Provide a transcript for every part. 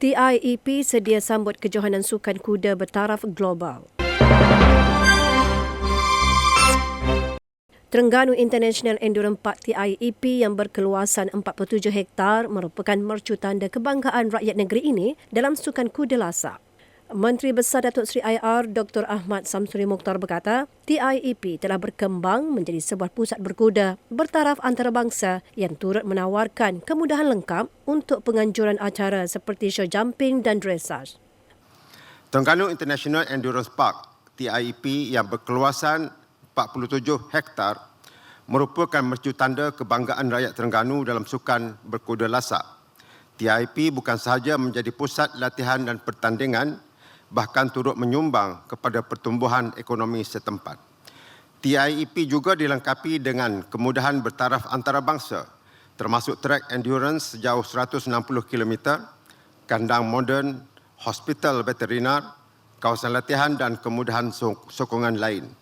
TIEP sedia sambut kejohanan sukan kuda bertaraf global. Terengganu International Endurance Park TIEP yang berkeluasan 47 hektar merupakan mercu tanda kebanggaan rakyat negeri ini dalam sukan kuda lasak. Menteri Besar Datuk Seri IR Dr. Ahmad Samsuri Mukhtar berkata, TIEP telah berkembang menjadi sebuah pusat berkuda bertaraf antarabangsa yang turut menawarkan kemudahan lengkap untuk penganjuran acara seperti show jumping dan dressage. Terengganu International Endurance Park TIEP yang berkeluasan 47 hektar merupakan mercu tanda kebanggaan rakyat Terengganu dalam sukan berkuda lasak. TIP bukan sahaja menjadi pusat latihan dan pertandingan bahkan turut menyumbang kepada pertumbuhan ekonomi setempat. TIEP juga dilengkapi dengan kemudahan bertaraf antarabangsa termasuk trek endurance sejauh 160 km, kandang moden, hospital veterinar, kawasan latihan dan kemudahan sokongan lain.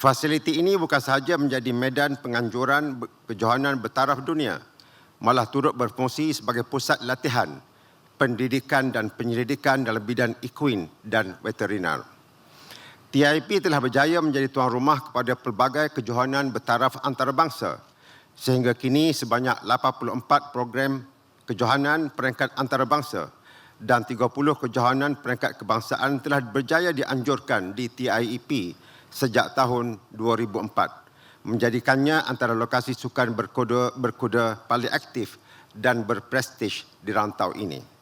Fasiliti ini bukan sahaja menjadi medan penganjuran kejohanan bertaraf dunia, malah turut berfungsi sebagai pusat latihan pendidikan dan penyelidikan dalam bidang equine dan veterinar. TIP telah berjaya menjadi tuan rumah kepada pelbagai kejohanan bertaraf antarabangsa sehingga kini sebanyak 84 program kejohanan peringkat antarabangsa dan 30 kejohanan peringkat kebangsaan telah berjaya dianjurkan di TIEP sejak tahun 2004 menjadikannya antara lokasi sukan berkuda, berkuda paling aktif dan berprestij di rantau ini.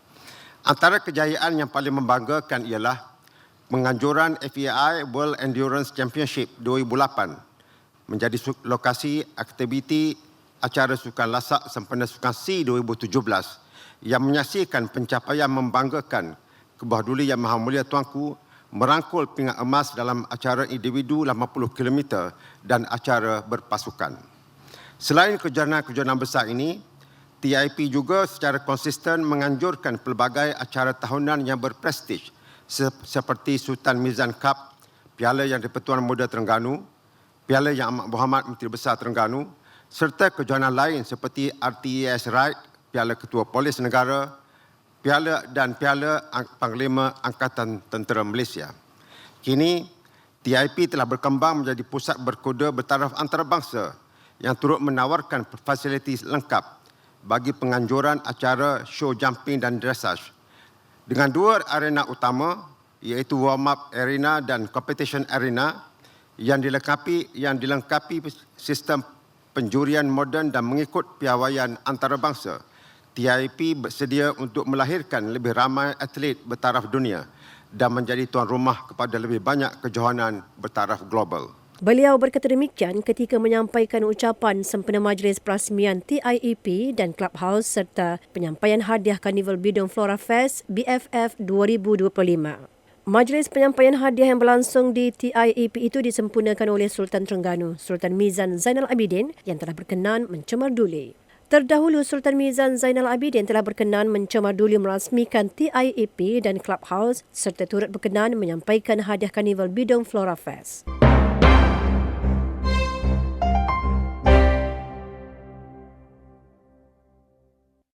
Antara kejayaan yang paling membanggakan ialah penganjuran FAI World Endurance Championship 2008 menjadi lokasi aktiviti acara sukan lasak sempena sukan C 2017 yang menyaksikan pencapaian membanggakan kebah duli yang maha mulia tuanku merangkul pingat emas dalam acara individu 50 km dan acara berpasukan. Selain kejohanan-kejohanan besar ini, TIP juga secara konsisten menganjurkan pelbagai acara tahunan yang berprestij seperti Sultan Mizan Cup, Piala Yang di-Pertuan Muda Terengganu, Piala Yang Amat Berhormat Menteri Besar Terengganu, serta kejohanan lain seperti RTES Ride, Piala Ketua Polis Negara, Piala dan Piala Panglima Angkatan Tentera Malaysia. Kini, TIP telah berkembang menjadi pusat berkuda bertaraf antarabangsa yang turut menawarkan fasiliti lengkap bagi penganjuran acara show jumping dan dressage. Dengan dua arena utama iaitu warm up arena dan competition arena yang dilengkapi yang dilengkapi sistem penjurian moden dan mengikut piawaian antarabangsa. TIP bersedia untuk melahirkan lebih ramai atlet bertaraf dunia dan menjadi tuan rumah kepada lebih banyak kejohanan bertaraf global. Beliau berkata demikian ketika menyampaikan ucapan sempena majlis perasmian TIEP dan Clubhouse serta penyampaian hadiah Karnival Bidung Flora Fest BFF 2025. Majlis penyampaian hadiah yang berlangsung di TIEP itu disempurnakan oleh Sultan Terengganu, Sultan Mizan Zainal Abidin yang telah berkenan mencemar duli. Terdahulu Sultan Mizan Zainal Abidin telah berkenan mencemar duli merasmikan TIEP dan Clubhouse serta turut berkenan menyampaikan hadiah Karnival Bidung Flora Fest.